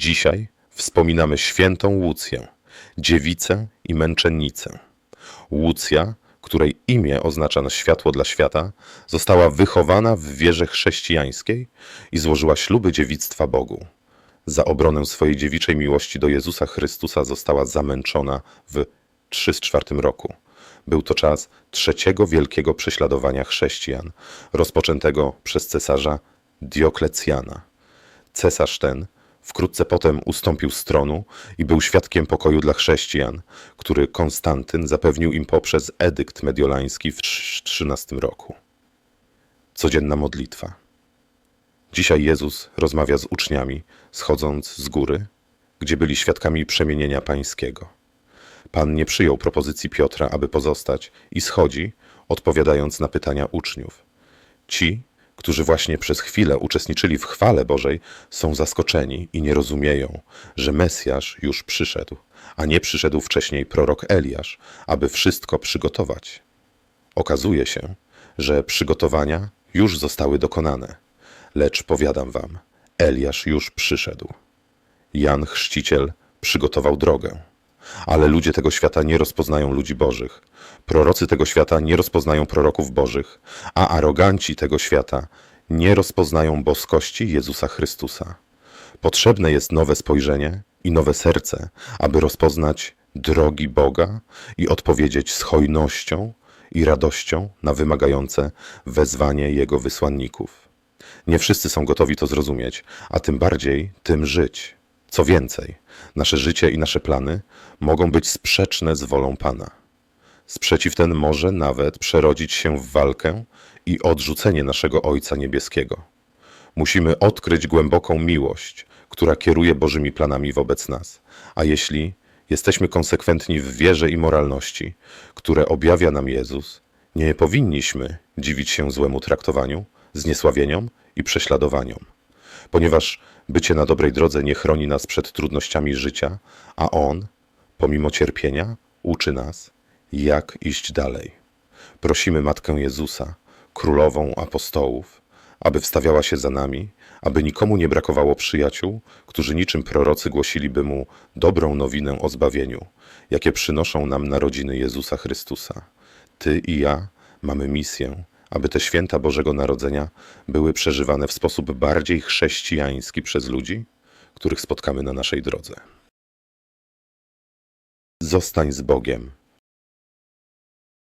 Dzisiaj wspominamy świętą Łucję, dziewicę i męczennicę. Łucja, której imię oznacza na światło dla świata, została wychowana w wierze chrześcijańskiej i złożyła śluby dziewictwa Bogu. Za obronę swojej dziewiczej miłości do Jezusa Chrystusa została zamęczona w 304 roku. Był to czas trzeciego wielkiego prześladowania chrześcijan, rozpoczętego przez cesarza Dioklecjana. Cesarz ten wkrótce potem ustąpił z tronu i był świadkiem pokoju dla chrześcijan, który Konstantyn zapewnił im poprzez edykt mediolański w 13 roku. Codzienna modlitwa. Dzisiaj Jezus rozmawia z uczniami, schodząc z góry, gdzie byli świadkami przemienienia pańskiego. Pan nie przyjął propozycji Piotra, aby pozostać i schodzi, odpowiadając na pytania uczniów. Ci, którzy właśnie przez chwilę uczestniczyli w chwale Bożej, są zaskoczeni i nie rozumieją, że Mesjasz już przyszedł, a nie przyszedł wcześniej prorok Eliasz, aby wszystko przygotować. Okazuje się, że przygotowania już zostały dokonane, lecz powiadam wam, Eliasz już przyszedł. Jan Chrzciciel przygotował drogę. Ale ludzie tego świata nie rozpoznają ludzi bożych. Prorocy tego świata nie rozpoznają proroków bożych, a aroganci tego świata nie rozpoznają boskości Jezusa Chrystusa. Potrzebne jest nowe spojrzenie i nowe serce, aby rozpoznać drogi Boga i odpowiedzieć z hojnością i radością na wymagające wezwanie Jego wysłanników. Nie wszyscy są gotowi to zrozumieć, a tym bardziej tym żyć. Co więcej, nasze życie i nasze plany mogą być sprzeczne z wolą Pana. Sprzeciw ten może nawet przerodzić się w walkę i odrzucenie naszego Ojca Niebieskiego. Musimy odkryć głęboką miłość, która kieruje Bożymi planami wobec nas, a jeśli jesteśmy konsekwentni w wierze i moralności, które objawia nam Jezus, nie powinniśmy dziwić się złemu traktowaniu, zniesławieniom i prześladowaniom ponieważ bycie na dobrej drodze nie chroni nas przed trudnościami życia, a On, pomimo cierpienia, uczy nas, jak iść dalej. Prosimy Matkę Jezusa, Królową Apostołów, aby wstawiała się za nami, aby nikomu nie brakowało przyjaciół, którzy niczym prorocy głosiliby Mu dobrą nowinę o zbawieniu, jakie przynoszą nam narodziny Jezusa Chrystusa. Ty i ja mamy misję, aby te święta Bożego Narodzenia były przeżywane w sposób bardziej chrześcijański przez ludzi, których spotkamy na naszej drodze. Zostań z Bogiem.